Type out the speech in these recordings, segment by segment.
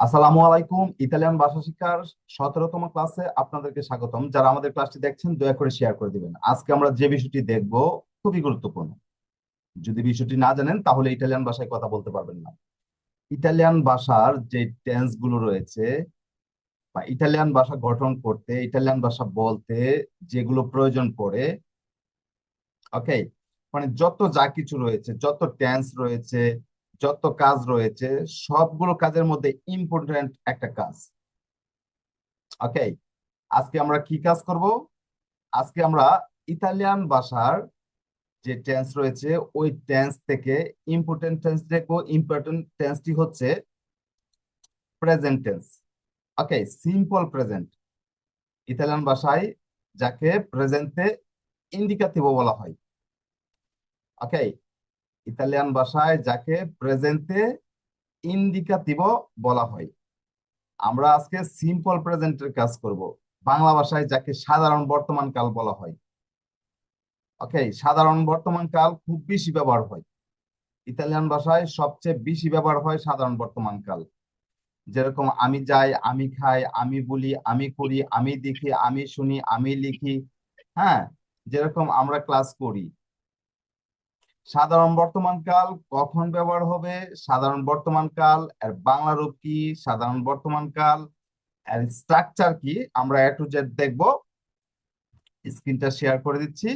আসসালামু আলাইকুম, ইতালিয়ান ভাষা শিক্ষার সতেরোতম ক্লাসে আপনাদেরকে স্বাগতম। যারা আমাদের ক্লাসটি দেখছেন, দয়া করে শেয়ার করে দিবেন। আজকে আমরা যে বিষয়টি দেখব, খুবই গুরুত্বপূর্ণ। যদি বিষয়টি না জানেন, তাহলে ইটালিয়ান ভাষায় কথা বলতে পারবেন না। ইটালিয়ান ভাষার যে টেন্সগুলো রয়েছে, বা ইটালিয়ান ভাষা গঠন করতে ইটালিয়ান ভাষা বলতে যেগুলো প্রয়োজন পড়ে ওকে মানে যত যা কিছু রয়েছে, যত টেন্স রয়েছে যত কাজ রয়েছে, সবগুলো কাজের মধ্যে ইম্পর্টেন্ট একটা কাজ। ওকে আজকে আমরা কি কাজ করব? আজকে আমরা ইতালিয়ান ভাষার যে টেন্স রয়েছে, ওই টেন্স থেকে ইম্পর্টেন্ট টেন্স দেখব। ইম্পর্টেন্ট টেন্সটি হচ্ছে present tense okay simple present Italian ভাষায় যাকে প্রেজেন্টে ইন্ডিকাটিভো বলা হয়। ওকে ইতালিয়ান ভাষায় যাকে প্রেজেন্টে ইন্ডিকাটিভো বলা হয়। আমরা আজকে সিম্পল প্রেজেন্টের কাজ করব। বাংলা ভাষায় যাকে সাধারণ বর্তমান কাল বলা হয়। ওকে সাধারণ বর্তমান কাল খুব বেশি ব্যবহার হয়। ইতালিয়ান ভাষায় সবচেয়ে বেশি ব্যবহার হয় সাধারণ বর্তমান কাল। যেরকম আমি যাই, আমি খাই, আমি বলি, আমি করি, আমি দেখি, আমি শুনি, আমি লিখি হ্যাঁ? যেরকম আমরা ক্লাস করি। সাধারণ বর্তমান কাল কখন ব্যবহার হবে? সাধারণ বর্তমান কাল, এর বাংলা রূপ কি? সাধারণ বর্তমান কাল, এর স্ট্রাকচার কি? আমরা এ টু জেড দেখব। স্ক্রিনটা শেয়ার করে দিচ্ছি।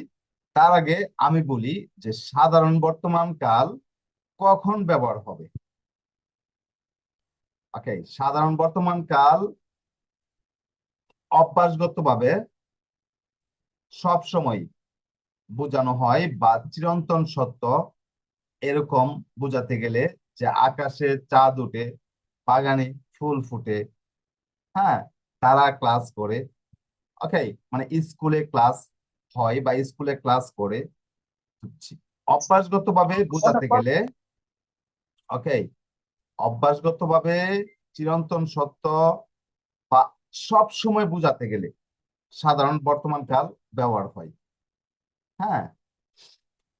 তার আগে আমি বলি যে সাধারণ বর্তমান কাল কখন ব্যবহার হবে? ওকে সাধারণ বর্তমান কাল অভ্যাসগতভাবে সব সময় বোঝানো হয় বা চিরন্তন সত্য এরকম বোঝাতে গেলে যে আকাশে চাঁদ উঠে বাগানে ফুল ফুটে হ্যাঁ তারা ক্লাস করে। ওকে মানে স্কুলে ক্লাস হয় বা স্কুলে ক্লাস করে। অভ্যাসগত ভাবে বোঝাতে গেলে ওকে অভ্যাসগত ভাবে চিরন্তন সত্য বা সব সময় বোঝাতে গেলে সাধারণ বর্তমান কাল ব্যবহার হয়। হ্যাঁ।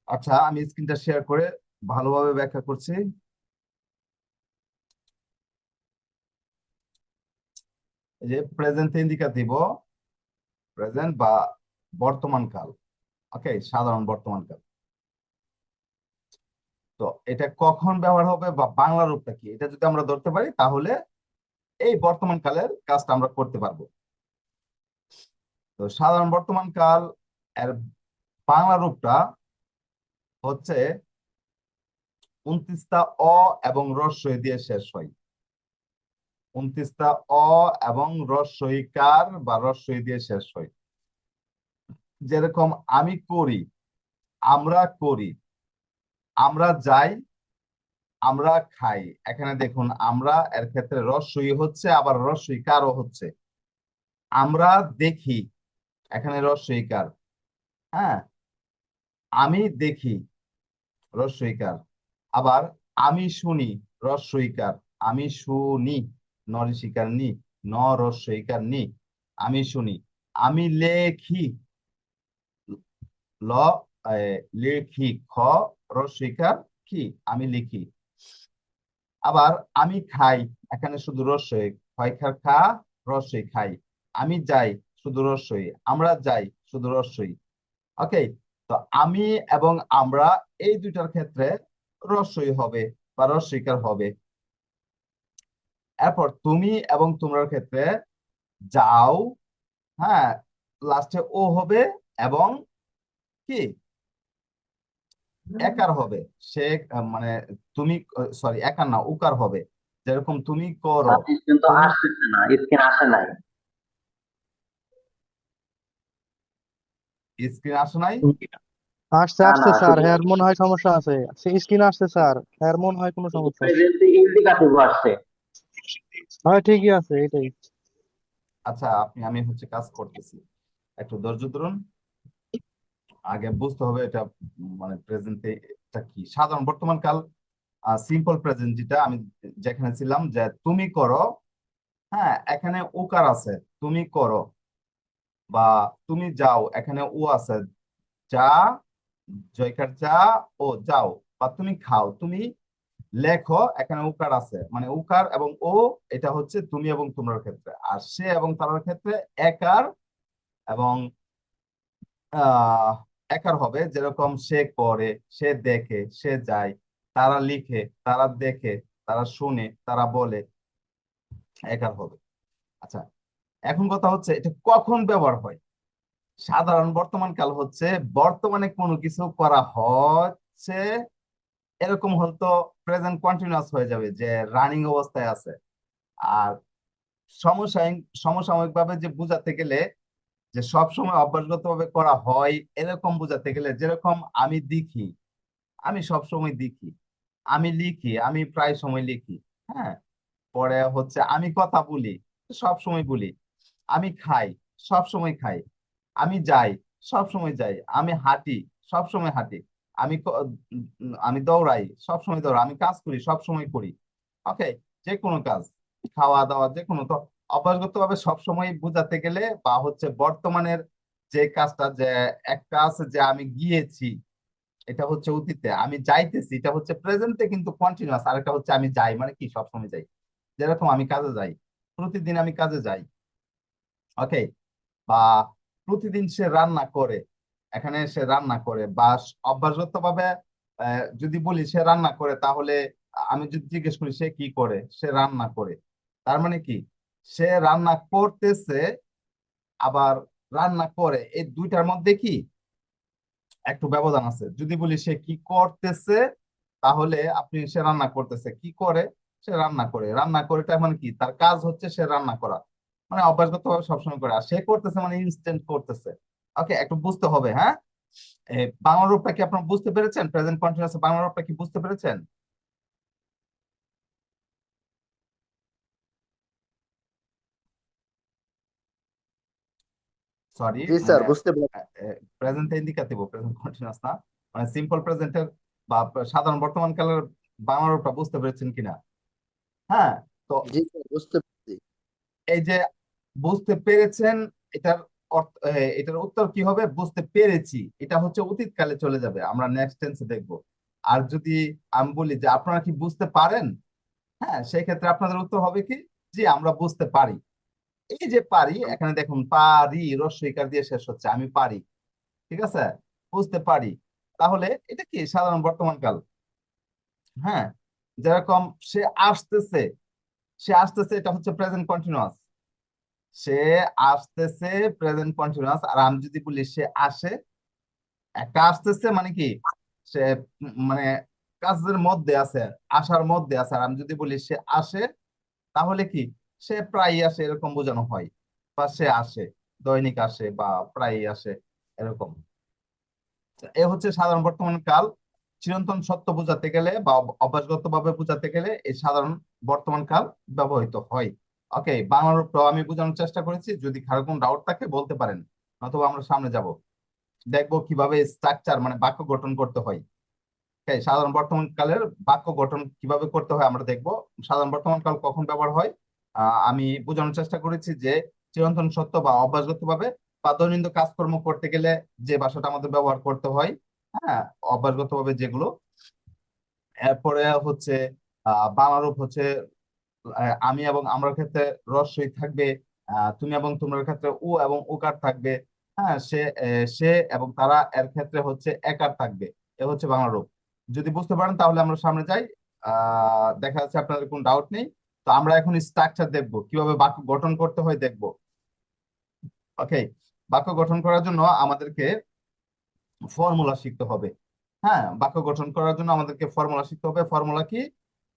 আচ্ছা আমি স্ক্রিনটা শেয়ার করে ভালোভাবে ব্যাখ্যা করছি। যে প্রেজেন্ট ইন্ডিকাটিভ প্রেজেন্ট বা বর্তমান কাল। ওকে সাধারণ বর্তমান কাল। তো এটা কখন ব্যবহার হবে বা বাংলা রূপটা কি? এটা যদি আমরা ধরতে পারি, তাহলে এই বর্তমান কালের কাজটা আমরা করতে পারব। তো সাধারণ বর্তমান কাল, এর বাংলা রূপটা হচ্ছে উনত্রিশটা অ এবং রস্বই দিয়ে শেষ হয়। উনত্রিশটা অ এবং রস্বইকার বা রস্বই দিয়ে শেষ হয়। যেরকম আমি করি, আমরা করি, আমরা যাই, আমরা খাই। এখানে দেখুন, আমরা এর ক্ষেত্রে রস্বই হচ্ছে, আবার রস্বইকারও হচ্ছে। আমরা দেখি, এখানে রস্বইকার হ্যাঁ? আমি দেখি রস্বইকার আবার আমি শুনি রস্বইকার আমি শুনি নরিশিকার নি, ন রস্বইকার নি। আমি শুনি, আমি লেখি, ল লেখি, খ রস্বইকার কি? আমি লিখি। আবার আমি খাই, এখানে শুধু রস্বই খয়খার খা রস্বই খাই। আমি যাই, শুধু রস্বই আমরা যাই, শুধু রস্বই ওকে তো আমি এবং আমরা এই দুইটার ক্ষেত্রে রস্বই হবে বা রস্বইকার হবে। এরপর তুমি এবং তোমরার ক্ষেত্রে যাও হ্যাঁ লাস্টে ও হবে এবং কি? একার হবে। সে মানে তুমি সরি একার না উকার হবে। যেরকম তুমি করো। কিন্তু আসতেছে না স্ক্রিন আসে নাই। স্ক্রিন আসে নাই? আসছে আসছে স্যার। হ্যার মনে হয় সমস্যা আছে। স্ক্রিন আসছে স্যার। হ্যার মনে হয় কোনো সমস্যা। আসছে। হয় ঠিকই আছে এটাই। আচ্ছা আপনি আমি হচ্ছে কাজ করতেছি। একটু ধৈর্য ধরুন। আগে বুঝতে হবে এটা মানে প্রেজেন্টে এটা কি। সাধারণ বর্তমান কাল সিম্পল প্রেজেন্ট যেটা আমি যেখানে ছিলাম যে তুমি করো হ্যাঁ এখানে উকার আছে তুমি করো। বা তুমি যাও, এখানে ও আছে। যা জয়কার যা ও যাও, বা তুমি খাও। তুমি লেখো, এখানে উকার আছে। মানে উকার এবং ও, এটা হচ্ছে তুমি এবং তোমরার ক্ষেত্রে। আর সে এবং তারার ক্ষেত্রে একার এবং একার হবে। যেরকম সে করে সে দেখে, সে যায়। তারা লিখে, তারা দেখে, তারা শুনে, তারা বলে, একার হবে। আচ্ছা এখন কথা হচ্ছে, এটা কখন ব্যবহার হয়? সাধারণ বর্তমান কাল হচ্ছে, বর্তমানে কোনো কিছু করা হচ্ছে, এরকম হয়তো প্রেজেন্ট কন্টিনিউয়াস হয়ে যাবে যে রানিং অবস্থায় আছে। আর সমসাময়িক সমসাময়িক ভাবে যে বোঝাতে গেলে, যে সব সময় অভ্যাসগত ভাবে করা হয়, এরকম বোঝাতে গেলে যেরকম আমি দেখি, আমি সব সময় দেখি, আমি লিখি, আমি প্রায় সময় লিখি হ্যাঁ? পরে হচ্ছে আমি কথা বলি সব সময় বলি। আমি খাই, সব সময় খাই। আমি যাই, সব সময় যাই। আমি হাঁটি, সব সময় হাঁটি। আমি আমি দৌড়াই, সব সময় দৌড়াই। আমি কাজ করি, সব সময় করি। ওকে? যে কোনো কাজ। খাওয়া দাওয়া যে কোনো তো অভ্যাসগত ভাবে সবসময় বোঝাতে গেলে বা হচ্ছে বর্তমানের যে কাজটা, যে একটা আছে যে আমি গিয়েছি, এটা হচ্ছে অতীতে। আমি যাইতেছি, এটা হচ্ছে প্রেজেন্টে কিন্তু কন্টিনিউয়াস আর একটা হচ্ছে আমি যাই মানে কি? সবসময় যাই। যেরকম আমি কাজে যাই। প্রতিদিন আমি কাজে যাই। ওকে বা প্রতিদিন সে রান্না করে, এখানে সে রান্না করে বা অভ্যাসগত ভাবে যদি বলি সে রান্না করে, তাহলে আমি যদি জিজ্ঞেস করি সে কি করে, সে রান্না করে। তার মানে কি? সে রান্না করতেছে, আবার রান্না করে, এই দুইটার মধ্যে কি? একটু ব্যবধান আছে। যদি বলি সে কি করতেছে, তাহলে আপনি সে রান্না করতেছে, কি করে? সে রান্না করে। রান্না করে তার মানে কি? তার কাজ হচ্ছে সে রান্না করা। মানে অভ্যাসগত সবসময় করে। আর সে করতেছে মানে ইনস্ট্যান্ট করতেছে। ওকে একটু বুঝতে হবে হ্যাঁ? বাংলা রূপটা কি আপনারা বুঝতে পেরেছেন? প্রেজেন্ট কন্টিনিউয়াস বাংলা রূপটা কি বুঝতে পেরেছেন? সরি জি স্যার মানে বুঝতে পারছি। প্রেজেন্ট ইন্ডিকেটিভ প্রেজেন্ট কন্টিনিউয়াস না। মানে সিম্পল প্রেজেন্টের বা সাধারণ বর্তমান কালের বাংলা রূপটা বুঝতে পেরেছেন কিনা? হ্যাঁ তো জি স্যার বুঝতে পারছি। এই যে বুঝতে পেরেছেন, এটার এটার উত্তর কি হবে? বুঝতে পেরেছি। এটা হচ্ছে অতীত কালে চলে যাবে। আমরা নেক্সট টেন্সে দেখব। আর যদি আমি বলি যে আপনারা কি বুঝতে পারেন? হ্যাঁ সেই ক্ষেত্রে আপনাদের উত্তর হবে কি? জি, আমরা বুঝতে পারি। এই যে পারি, এখানে দেখুন, পারি রস্বইকার দিয়ে শেষ হচ্ছে। আমি পারি। ঠিক আছে? বুঝতে পারি। তাহলে এটা কি? সাধারণ বর্তমান কাল। হ্যাঁ যেরকম সে আসতেছে সে আসতেছে, এটা হচ্ছে প্রেজেন্ট কন্টিনিউয়াস সে আসতেছে প্রেজেন্ট কন্টিনিউয়াস আর আমি যদি বলি সে আসে, একটা আসতেছে মানে কি? সে মানে কাজের মধ্যে আছে, আসার মধ্যে আছে, আর আমি যদি বলি সে আসে, তাহলে কি? সে প্রায়ই আসে এরকম বোঝানো হয়, বা সে আসে, দৈনিক আসে বা প্রায়ই আসে এরকম। এ হচ্ছে সাধারণ বর্তমান কাল। চিরন্তন সত্য বোঝাতে গেলে বা অভ্যাসগত ভাবে বোঝাতে গেলে এই সাধারণ বর্তমান কাল ব্যবহৃত হয়। ওকে বাংলা রূপটাও আমি বোঝানোর চেষ্টা করেছি। যদি কারও কোনো ডাউট থাকে, বলতে পারেন অথবা আমরা সামনে যাব। দেখব কীভাবে স্ট্রাকচার মানে বাক্য গঠন করতে হয়। সাধারণ বর্তমান কালের বাক্য গঠন কীভাবে করতে হয় আমরা দেখব। সাধারণ বর্তমান কাল কখন ব্যবহার হয়? আমি বোঝানোর চেষ্টা করেছি যে চিরন্তন সত্য বা অভ্যাসগত ভাবে বা দৈনন্দিন কাজকর্ম করতে গেলে যে ভাষাটা আমাদের ব্যবহার করতে হয় হ্যাঁ অভ্যাসগত ভাবে যেগুলো। এরপরে হচ্ছে আহ বাংলা রূপ হচ্ছে আমি এবং আমার ক্ষেত্রে রস্বই থাকবে তুমি এবং তোমার ক্ষেত্রে উ এবং উকার থাকবে হ্যাঁ সে সে এবং তারা এর ক্ষেত্রে হচ্ছে একার থাকবে, এ হচ্ছে বাংলা রূপ। যদি বুঝতে পারেন তাহলে আমরা সামনে যাই দেখা যাচ্ছে আপনাদের কোনো ডাউট নেই, তো আমরা এখন স্ট্রাকচার দেখব, কীভাবে বাক্য গঠন করতে হয় দেখব। ওকে বাক্য গঠন করার জন্য আমাদেরকে ফর্মুলা শিখতে হবে হ্যাঁ বাক্য গঠন করার জন্য আমাদেরকে ফর্মুলা শিখতে হবে ফর্মুলা কি?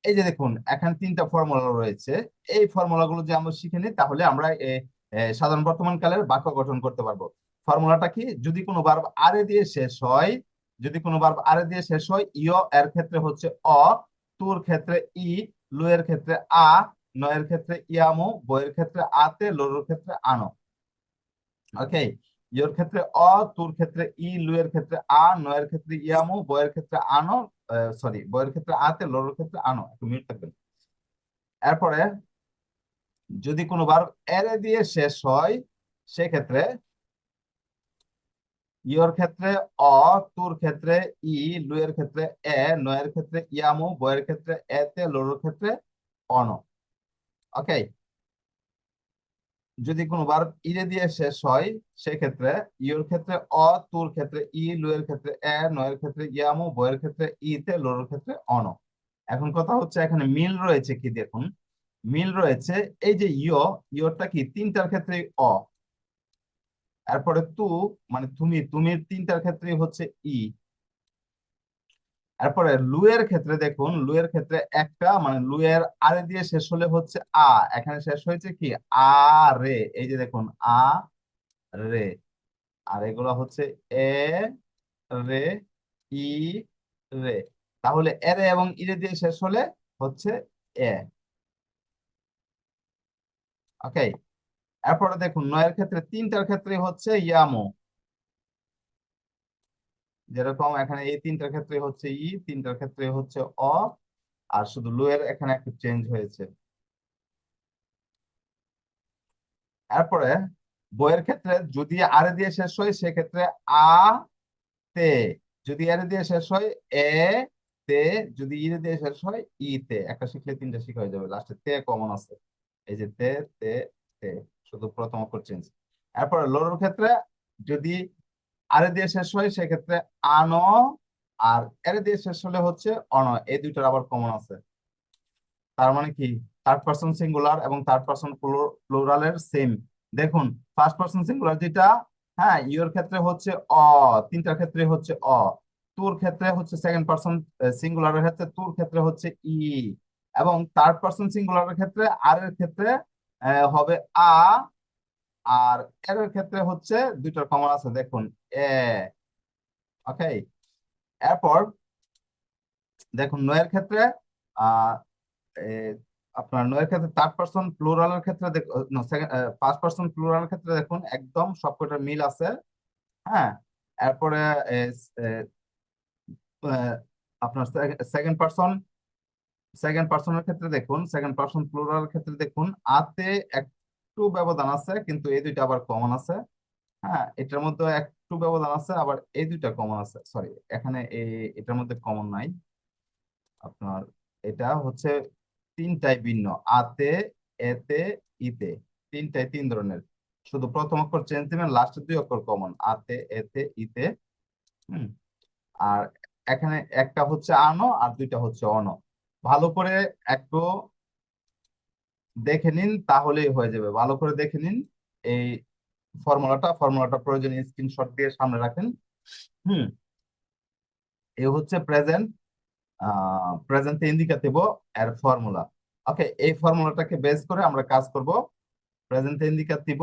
এই যে দেখুন এখানে তিনটা ফর্মুলা রয়েছে। এই ফর্মুলাগুলো যে আমরা শিখে নিই তাহলে আমরা সাধারণ বর্তমান কালের বাক্য গঠন করতে পারব। ফর্মুলাটা কি? যদি কোনো ভার্ব আরে দিয়ে শেষ হয় যদি কোনো ভার্ব আরে দিয়ে শেষ হয় ইয় এর ক্ষেত্রে হচ্ছে অ তুর ক্ষেত্রে ই লু এর ক্ষেত্রে আ নয়ের ক্ষেত্রে ইয়ামু বইয়ের ক্ষেত্রে আতে লোর ক্ষেত্রে আনো। ওকে ইয়োর ক্ষেত্রে অ তুর ক্ষেত্রে ই লু এর ক্ষেত্রে আ নয়ের ক্ষেত্রে ইয়ামু বইয়ের ক্ষেত্রে আনো সরি বইয়ের ক্ষেত্রে আতে লোর ক্ষেত্রে আনো একটু মিউট থাকবেন। এরপরে যদি কোনো বার এরে দিয়ে শেষ হয়, সেক্ষেত্রে ইয়র ক্ষেত্রে অ, তুর ক্ষেত্রে ই, লুয়ের ক্ষেত্রে এ, নয়ের ক্ষেত্রে ইয়ামু বয়ের ক্ষেত্রে এতে লোর ক্ষেত্রে অন ওকে যদি কোনো বার ইরে দিয়ে শেষ হয়, সেক্ষেত্রে ইয়র ক্ষেত্রে অ, তুর ক্ষেত্রে ই লু এর ক্ষেত্রে এ, নয়ের ক্ষেত্রে ইয়ামু বয়ের ক্ষেত্রে ইতে লোর ক্ষেত্রে অন। এখন কথা হচ্ছে এখানে মিল রয়েছে কি দেখুন? মিল রয়েছে এই যে ইয় ইয়রটা কি তিনটার ক্ষেত্রে অ। এরপরে তু মানে তুমি, তুমির তিনটার ক্ষেত্রে হচ্ছে ই। এরপরে লুয়ের ক্ষেত্রে দেখুন, লুয়ের ক্ষেত্রে একটা মানে লুয়ের আরে দিয়ে শেষ হলে হচ্ছে আ। এখানে শেষ হয়েছে কি? আ, রে। এই যে দেখুন, আ, রে। আর এগুলো হচ্ছে এ, রে, ই, রে। তাহলে এরে এবং ইরে দিয়ে শেষ হলে হচ্ছে এ। ওকে? এরপরে দেখুন, নয়ের ক্ষেত্রে, তিনটার ক্ষেত্রে হচ্ছে ইয়ামো। যেরকম এখানে এই তিনটার ক্ষেত্রে হচ্ছে ই, তিনটার ক্ষেত্রে হচ্ছে অ, আর শুধু লুয়ের এখানে একটু চেঞ্জ হয়েছে। এরপরে বইয়ের ক্ষেত্রে যদি আরে দিয়ে শেষ হয়, সেক্ষেত্রে আ, তে। যদি আরে দিয়ে শেষ হয়, এ, তে। যদি ইরে দিয়ে শেষ হয়, ই, তে। একটা শিখলে তিনটা শিখা হয়ে যাবে। লাস্টে তে কমন আছে। এই যে তে তে তে। শুধু প্রথম অক্ষর চেঞ্জ এরপরে লোরের ক্ষেত্রে যদি আরে দিয়ে শেষ হয় সেক্ষেত্রে আন আর এরে দিয়ে শেষ হলে হচ্ছে অন এই দুইটার আবার কমন আছে। তার মানে কি? থার্ড পারসন সিঙ্গুলার এবং থার্ড পারসন প্লুরালের সেম দেখুন ফার্স্ট পারসন সিঙ্গুলার যেটা হ্যাঁ ইওর ক্ষেত্রে হচ্ছে অ, তিনটার ক্ষেত্রে হচ্ছে অ। তুর ক্ষেত্রে হচ্ছে সেকেন্ড পারসন সিঙ্গুলারের ক্ষেত্রে, তুর ক্ষেত্রে হচ্ছে ই। এবং থার্ড পারসন সিঙ্গুলারের ক্ষেত্রে, আর এর ক্ষেত্রে হবে আ। আর এর ক্ষেত্রে হচ্ছে দুইটার কমন আছে, দেখুন, এ ওকে এরপর দেখুন, নয়ের ক্ষেত্রে আপনার নয়ের ক্ষেত্রে থার্ড পারসন প্লুরালের ক্ষেত্রে ফার্স্ট পারসন প্লুরালের ক্ষেত্রে দেখুন, একদম সবকটা মিল আছে হ্যাঁ? এরপরে আপনার সেকেন্ড পারসন সেকেন্ড পারসনের ক্ষেত্রে দেখুন সেকেন্ড পারসন প্লুরাল ক্ষেত্রে দেখুন, আতে একটু ব্যবধান আছে, কিন্তু এই দুইটা আবার কমন আছে। হ্যাঁ এটার মধ্যে একটু ব্যবধান আছে, আবার এই দুইটা কমন আছে। সরি এখানে এটার মধ্যে কমন নাই। আপনার এটা হচ্ছে তিনটাই ভিন্ন, আতে, এতে, ইতে। তিনটাই তিন ধরনের। শুধু প্রথম অক্ষর চেঞ্জ দিবেন লাস্টের দুই অক্ষর কমন আতে, এতে, ইতে। হুম, আর এখানে একটা হচ্ছে আনো, আর দুইটা হচ্ছে অন। ভালো করে একটু দেখে নিন, তাহলেই হয়ে যাবে। ভালো করে দেখে নিন, এই ফর্মুলাটা ফর্মুলাটা প্রয়োজনীয় স্ক্রিনশট দিয়ে সামনে রাখেন। হুম। এ হচ্ছে প্রেজেন্ট প্রেজেন্ট ইন্ডিকেটিভ এর ফর্মুলা। ওকে এই ফর্মুলাটাকে বেস করে আমরা কাজ করব। প্রেজেন্ট ইন্ডিকেটিভ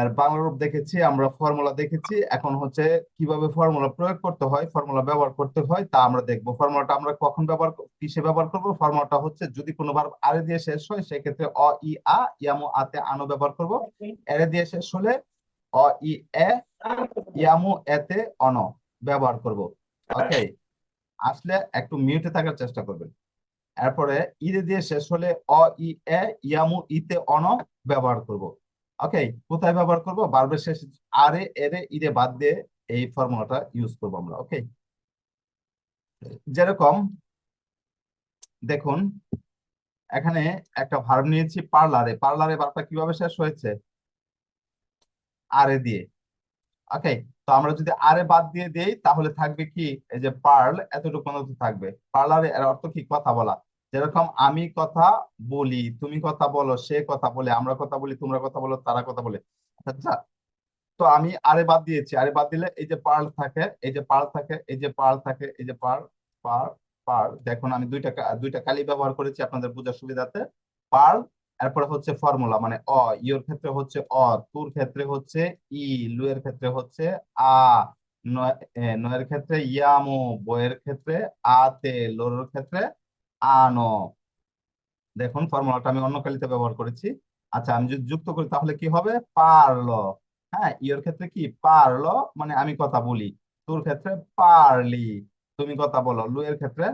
এর বাংলা রূপ দেখেছি, আমরা ফর্মুলা দেখেছি। এখন হচ্ছে কীভাবে ফর্মুলা প্রয়োগ করতে হয়, ফর্মুলা ব্যবহার করতে হয়, তা আমরা দেখব। ফর্মুলাটা আমরা কখন ব্যবহার কিসে ব্যবহার করব? ফর্মুলাটা হচ্ছে যদি কোনো বার আরে দিয়ে শেষ হয়, সেক্ষেত্রে অ, ই, আ, ইয়ামু আতে আনো ব্যবহার করব। এরে দিয়ে শেষ হলে অ, ই, এ, ইয়ামু এতে অন ব্যবহার করব। ওকে? আসলে একটু মিউটে থাকার চেষ্টা করবেন। এরপরে ইরে দিয়ে শেষ হলে অ, ই, এ, ইয়ামু ইতে অন ব্যবহার করব। ওকে কোথায় ব্যবহার করব? বারবার শেষ আরে, এরে, ইরে বাদ দিয়ে এই ফর্মুলাটা ইউজ করব আমরা ওকে যেরকম, দেখুন, এখানে একটা ভার্ব নিয়েছি পার্লারে পার্লারে ভার্বটা কীভাবে শেষ হয়েছে? আরে দিয়ে। ওকে তো আমরা যদি আরে বাদ দিয়ে দেই, তাহলে থাকবে কি? এই যে পার্ল এতটুকু থাকবে। পার্লারে এর অর্থ কি? কথা বলা। যেরকম আমি কথা বলি, তুমি কথা বলো, সে কথা বলে, আমরা কথা বলি, তোমরা কথা বলো, তারা কথা বলে। আচ্ছা তো আমি আরে বাদ দিয়েছি। আরে বাদ দিলে এই যে পার্ল থাকে, এই যে পার্ল থাকে, এই যে পার্ল থাকে, এই যে পার্ল পার্ল পার্ল। দেখুন, আমি দুইটা দুইটা কালি ব্যবহার করেছি আপনাদের বোঝার সুবিধাতে। পার্ল, এরপরে হচ্ছে ফর্মুলা মানে অ ইওর ক্ষেত্রে হচ্ছে অ, তুর ক্ষেত্রে হচ্ছে ই লু এর ক্ষেত্রে হচ্ছে আ নয়ের ক্ষেত্রে ইয়ামো বয়ের ক্ষেত্রে আতে, লোরের ক্ষেত্রে আনো। দেখুন, ফর্মুলাটা আমি অন্য কালিতে ব্যবহার করেছি। আচ্ছা আমি যদি যুক্ত করি তাহলে কি হবে? পারল। হ্যাঁ ইওর ক্ষেত্রে কি? পারল মানে আমি কথা বলি। তোর ক্ষেত্রে পারলি। তুমি কথা বলো। লুয়ের ক্ষেত্রে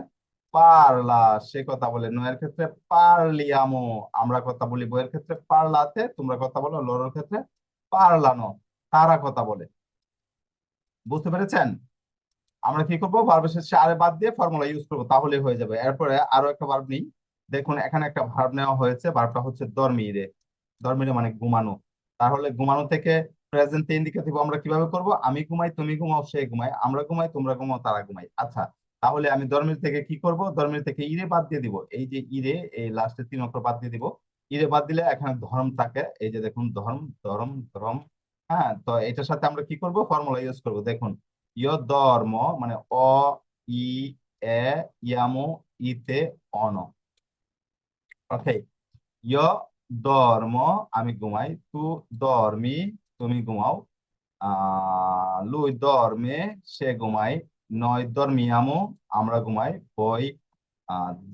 পারলা, সে কথা বলে। নয়ের ক্ষেত্রে পারলি আমো। আমরা কথা বলি বইয়ের ক্ষেত্রে পারলাতে, তোমরা কথা বলো। লোরের ক্ষেত্রে পারলানো। তারা কথা বলে। বুঝতে পেরেছেন? আমরা কি করব? ভার্বের শেষে আরে বাদ দিয়ে ফর্মুলা ইউজ করব তাহলে হয়ে যাবে। এরপরে আরও একটা ভার্ব নিই। দেখুন, এখানে একটা ভার্ব নেওয়া হয়েছে। ভার্বটা হচ্ছে দরমিরে দরমিরে মানে ঘুমানো। তাহলে ঘুমানো থেকে প্রেজেন্ট ইন্ডিকেটিভ আমরা কীভাবে করব? আমি ঘুমাই, তুমি ঘুমাও, সে ঘুমায়। আমরা ঘুমাই, তোমরা ঘুমাও, তারা ঘুমাই আচ্ছা তাহলে আমি দরমির থেকে কি করব? দরমির থেকে ইরে বাদ দিয়ে দিব। এই যে ইরে এই লাস্টে তিন অক্ষর বাদ দিয়ে দিব। ইরে বাদ দিলে এখানে ধর্ম থাকে। এই যে দেখুন, ধর্ম ধর্ম ধর্ম। হ্যাঁ তো এটার সাথে আমরা কি করব? ফর্মুলা ইউজ করব। দেখুন ইয় ধর্ম মানে অ, ই, এ, ইয়ামো, ইতে, অন। ওকে ইয় ধর্ম আমি ঘুমাই, তু ধর্মি তুমি ঘুমাও। লুই ধর্মে সে ঘুমাই। নয় ধর্মিয়ামো আমরা ঘুমাই। বই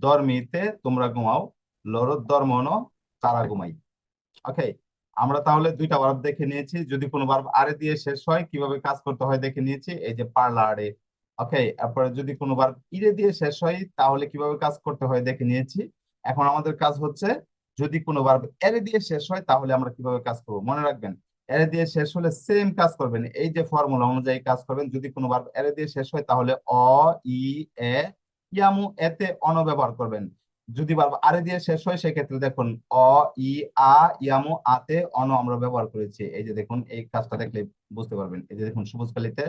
ধর্মিতে তোমরা ঘুমাও। লর ধর্মন তারা ঘুমাই। ওকে আমরা তাহলে দুইটা ভার্ব দেখে নিয়েছি। যদি কোনো ভার্ব আরে দিয়ে শেষ হয়, কীভাবে কাজ করতে হয় দেখে নিয়েছি। এই যে পার্লারে ওকে এরপরে যদি কোনো ভার্ব ইরে দিয়ে শেষ হয়, তাহলে কীভাবে কাজ করতে হয় দেখে নিয়েছি। এখন আমাদের কাজ হচ্ছে, যদি কোনো ভার্ব এরে দিয়ে শেষ হয়, তাহলে আমরা কীভাবে কাজ করব? মনে রাখবেন, এরে দিয়ে শেষ হলে সেম কাজ করবেন। এই যে ফর্মুলা অনুযায়ী কাজ করবেন, যদি কোনো ভার্ব এরে দিয়ে শেষ হয়, তাহলে অ, ই, এ, ইয়ামু, এতে অন ব্যবহার করবেন। যদি আরে দিয়ে শেষ হয়, সেক্ষেত্রে দেখুন, অ, ই, আ, ইয়ামু, আতে, অন আমরা ব্যবহার করেছি। এই যে দেখুন, এই কাজটা দেখলে বুঝতে পারবেন। এই যে দেখুন, সবুজ কালিতে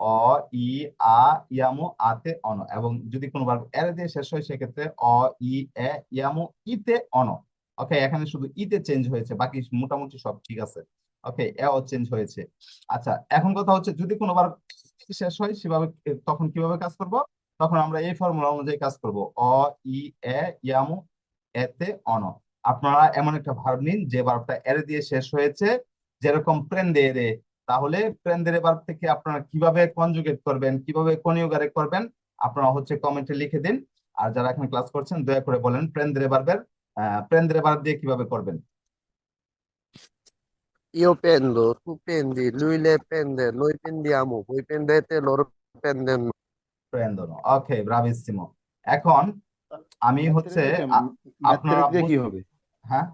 অ, ই, আ, ইয়ামু, আতে, অন। এবং যদি কোনো ভার্ব এরে দিয়ে শেষ হয়, সেক্ষেত্রে অ, ই, এ, ইয়ামু, ইতে, অন। ওকে, এখানে শুধু ইতে চেঞ্জ হয়েছে, বাকি মোটামুটি সব ঠিক আছে। ওকে এ এও চেঞ্জ হয়েছে। আচ্ছা এখন কথা হচ্ছে, যদি কোনো ভার্ব শেষ হয়, সেভাবে তখন কীভাবে কাজ করব? তখন আমরা এই ফর্মুলা অনুযায়ী কাজ করব। অ ই এ ইয়ামু এতে অন। আপনারা এমন একটা ভার্ব নিন যে ভার্বটা এরে দিয়ে শেষ হয়েছে। যেরকম প্রেন্দেরে তাহলে প্রেন্দেরে ভার্ব থেকে আপনারা কীভাবে কনজুগেট করবেন কীভাবে কনিউগারে করবেন আপনারা হচ্ছে কমেন্টে লিখে দিন। আর যারা এখন ক্লাস করছেন দয়া করে বলেন প্রেন্দেরে ভার্বের প্রেন্দেরে ভার্ব দিয়ে কীভাবে করবেন। Io pendo, tu pendi, lui le pende, noi pendiamo, voi pendete, loro. প্রেন্দনো ওকে ব্রাভিসিমো এখন আমি হচ্ছে আপনারা কি হবে? হ্যাঁ?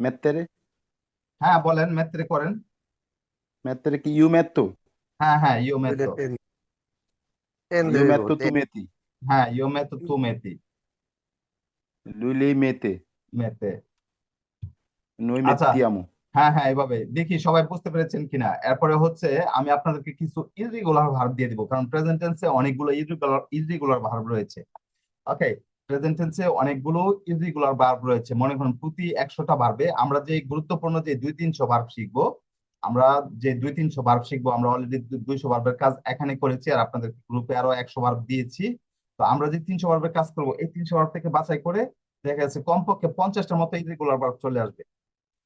মেত্রে হ্যাঁ বলেন মেত্রে করেন। মেত্রে কি ইউ মেত্তো হ্যাঁ হ্যাঁ ইউ le ইউ মেত্তো তু te- মেতি হ্যাঁ ইউ মেতো তু মেতি lui lei mette মেতে noi আচ্ছা। mettiamo হ্যাঁ হ্যাঁ এভাবে। দেখি সবাই বুঝতে পেরেছেন কিনা। এরপরে হচ্ছে আমি আপনাদেরকে কিছু ইররিগুলার ভার্ব দিয়ে দিব, কারণ প্রেজেন্ট টেন্সে অনেকগুলো ইররিগুলার ইররিগুলার ভার্ব রয়েছে। ওকে প্রেজেন্ট টেন্সে অনেকগুলো ইররিগুলার ভার্ব রয়েছে। মনে করুন প্রতি একশোটা ভার্বে আমরা যে গুরুত্বপূর্ণ যে দুই তিনশো ভার্ব শিখব, আমরা যে দুই তিনশো ভার্ব শিখব, আমরা অলরেডি দুইশো ভার্বের কাজ এখানে করেছি আর আপনাদের গ্রুপে আরও একশো ভার্ব দিয়েছি। তো আমরা যে তিনশো ভার্বের কাজ করব, এই তিনশো ভার্ব থেকে বাছাই করে দেখা যাচ্ছে কমপক্ষে পঞ্চাশটার মতো ইররিগুলার ভার্ব চলে আসবে।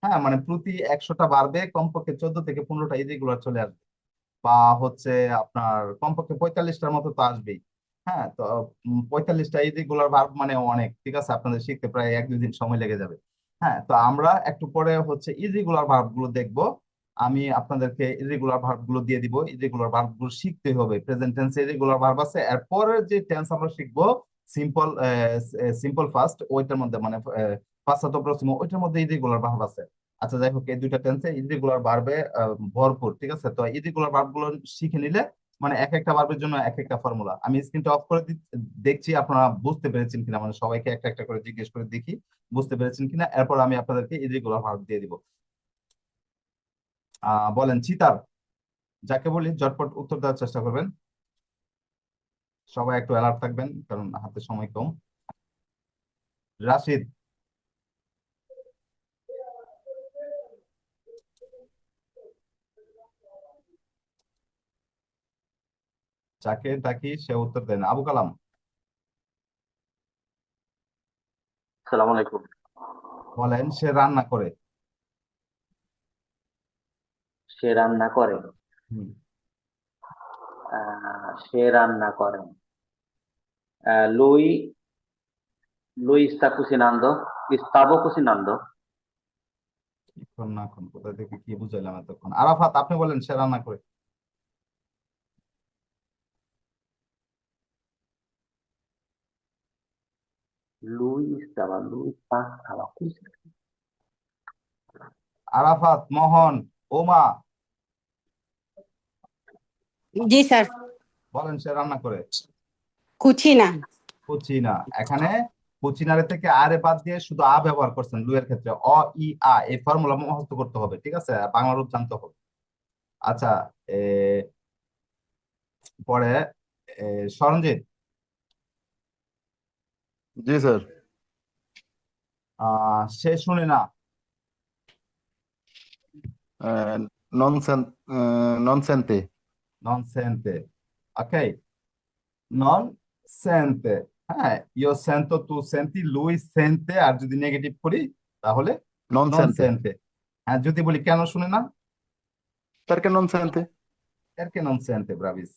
হ্যাঁ মানে প্রতি একশোটা বাড়বে, কমপক্ষে চোদ্দ থেকে পনেরোটা ইরেগুলার চলে আসবে। বা হচ্ছে আপনার কমপক্ষে পঁয়তাল্লিশটার মতো তো আসবেই। হ্যাঁ তো পঁয়তাল্লিশটা ইরেগুলার ভার্ব মানে অনেক, ঠিক আছে? আপনাদের শিখতে প্রায় এক দুই দিন সময় লেগে যাবে। হ্যাঁ তো আমরা একটু পরে হচ্ছে ইরেগুলার ভার্বগুলো দেখব। আমি আপনাদেরকে ইরেগুলার ভার্বগুলো দিয়ে দিব। ইরেগুলার ভার্বগুলো শিখতে হবে। প্রেজেন্ট টেন্সে ইরেগুলার ভার্ব আছে। এর পরের যে টেন্স আমরা শিখব সিম্পল সিম্পল ফার্স্ট ওইটার মধ্যে মানে পাঁচশত প্রথম ওইটার মধ্যে ইরেগুলার ভার্ব আছে। আচ্ছা যাই হোক, এই দুইটা টেন্সে ইরেগুলার ভার্বে ভরপুর, ঠিক আছে? তো ইরেগুলার ভার্বগুলো শিখে নিলে মানে এক একটা ভার্বের জন্য এক একটা ফর্মুলা আমি স্ক্রিনটা অফ করে দেখছি, আপনারা বুঝতে পেরেছেন কিনা? মানে সবাইকে একটা একটা করে জিজ্ঞেস করে দেখি, বুঝতে পেরেছেন কিনা? এরপর আমি আপনাদেরকে ইরেগুলার ভার্ব দিয়ে দিব। আহ, বলেন, চিতার, যাকে বলি, ঝটপট উত্তর দেওয়ার চেষ্টা করবেন। সবাই একটু অ্যালার্ট থাকবেন, কারণ হাতে সময় কম। রাশিদ যাকে ডাকি সে উত্তর দেন। আবু কালাম। সালাম আলাইকুম। বলেন সে রান্না করে। সে রান্না করে? সে রান্না করে। আহ, lui lui sta cucinando stavo cucinando এখন না এখন কোথা থেকে কি বুঝাইলাম এতক্ষণ? আরাফাত আপনি বলেন সে রান্না করে। Lui stava lui sta stava cucinando Arafat মোহন ওমা জি স্যার বলেন সে রান্না করে। কুচিনা। কুচিনা। এখানে কুচিনারে থেকে আরে বাদ দিয়ে শুধু আ ব্যবহার করছেন লুয়ের ক্ষেত্রে। অ ই আ এই ফর্মুলা মুখস্থ করতে হবে ঠিক আছে? বাংলা রূপ জানতে হবে। আচ্ছা পরে স্মরণজিৎ জি স্যার। আহ সে শুনে না। নন্সেন্তে নন সেন্তে ওকে নন সেন্তে হ্যাঁ ইয় সেন্ত তু সেন্তি লুই সেন্তে আর যদি নেগেটিভ করি তাহলে নন সেন্তে হ্যাঁ যদি বলি কেন শুনে না? তার কেন সেন্তে তার কেন সেন্তে ব্রাভিস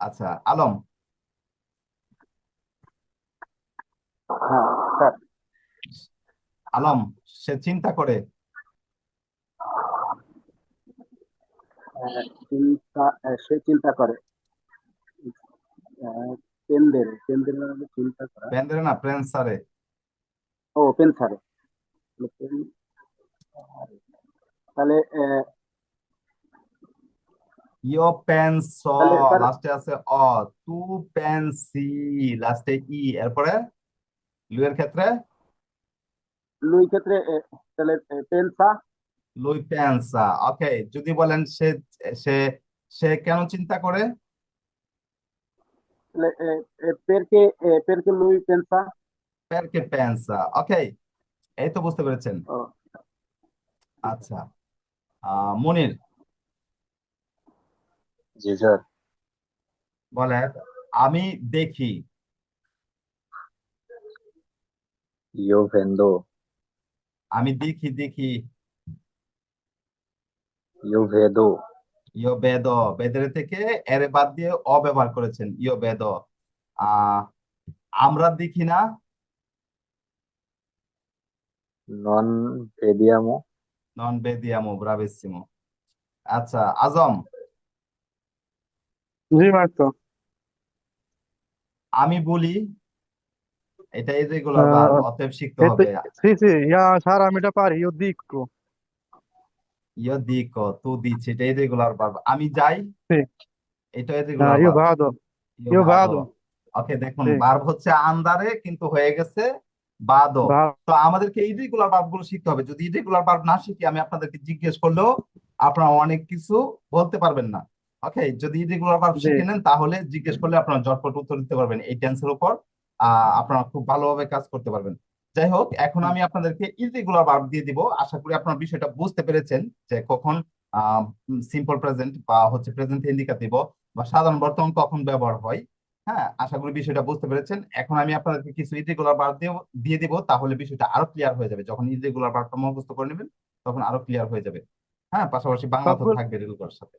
আচ্ছা আলম। আলম সে চিন্তা করে। চিন্তা সে চিন্তা করে। আহ, পেন্দের পেন্দের চিন্তা করা। পেন্দ্রে না প্রেন্সারে ও পেনসারে পেন তাহলে আহ, io penso তাহলে লাস্টে আছে অ তু লাস্টে ই। এরপরে লুয়ের ক্ষেত্রে? লুই ক্ষেত্রে তাহলে পেনসা? lui pensa ওকে যদি বলেন সে সে সে কেন চিন্তা করে? পেরকে পেরকে লুই পেনসা? perché pensa ওকে এই তো বুঝতে পেরেছেন। আচ্ছা আহ মনির। জি স্যার। বলে আমি দেখি। ইয়ো ভেন্দো আমি দেখি দেখি। ইয়ো ভেদো ইয়ো বেদ বেদের থেকে এর বাদ দিয়ে অ ব্যবহার করেছেন ইয়ো বেদ আহ আমরা দেখি না। নন ভেদিয়ামো নন বেদিয়ামো ব্রাভিসিমো। আচ্ছা আজম। জি মাস্টার আমি বলি এটা ইরেগুলার আহ, অতএব শিখতে হবে। সি সি ইয়া স্যার আমি এটা পারি io dico ইয়ো দিকো তু দিচ্ছি এটা ইরেগুলার ভার্ব আমি যাই sì এটা ইরেগুলার io ইয়ো ভাদো ওকে দেখুন ভার্ব হচ্ছে আন্দারে কিন্তু হয়ে গেছে বাদো। va তো আমাদেরকে ইরেগুলার ভার্বগুলো শিখতে হবে। যদি ইরেগুলার ভার্ব না শিখি আমি আপনাদেরকে জিজ্ঞেস করলেও আপনারা অনেক কিছু বলতে পারবেন না। ওকে যদি ইরেগুলার ভার্ব শিখে নেন তাহলে জিজ্ঞেস করলে আপনারা ঝটপট উত্তর দিতে পারবেন এই টেন্সের উপর। আপনারা খুব ভালোভাবে কাজ করতে পারবেন। যাই হোক এখন আমি আপনাদেরকে ইরেগুলার ভার্ব দিয়ে দিব। আশা করি আপনারা বিষয়টা বুঝতে পেরেছেন যে কখন সিম্পল প্রেজেন্ট বা হচ্ছে প্রেজেন্ট ইন্ডিকেটিভ বা সাধারণ বর্তমান কখন ব্যবহার হয়। হ্যাঁ আশা করি বিষয়টা বুঝতে পেরেছেন। এখন আমি আপনাদেরকে কিছু ইরেগুলার ভার্ব দিয়ে দিব তাহলে বিষয়টা আরও ক্লিয়ার হয়ে যাবে। যখন ইরেগুলার ভার্বটা মুখস্থ করে নেবেন তখন আরও ক্লিয়ার হয়ে যাবে। হ্যাঁ পাশাপাশি বাংলা তো থাকবে রেগুলার সাথে।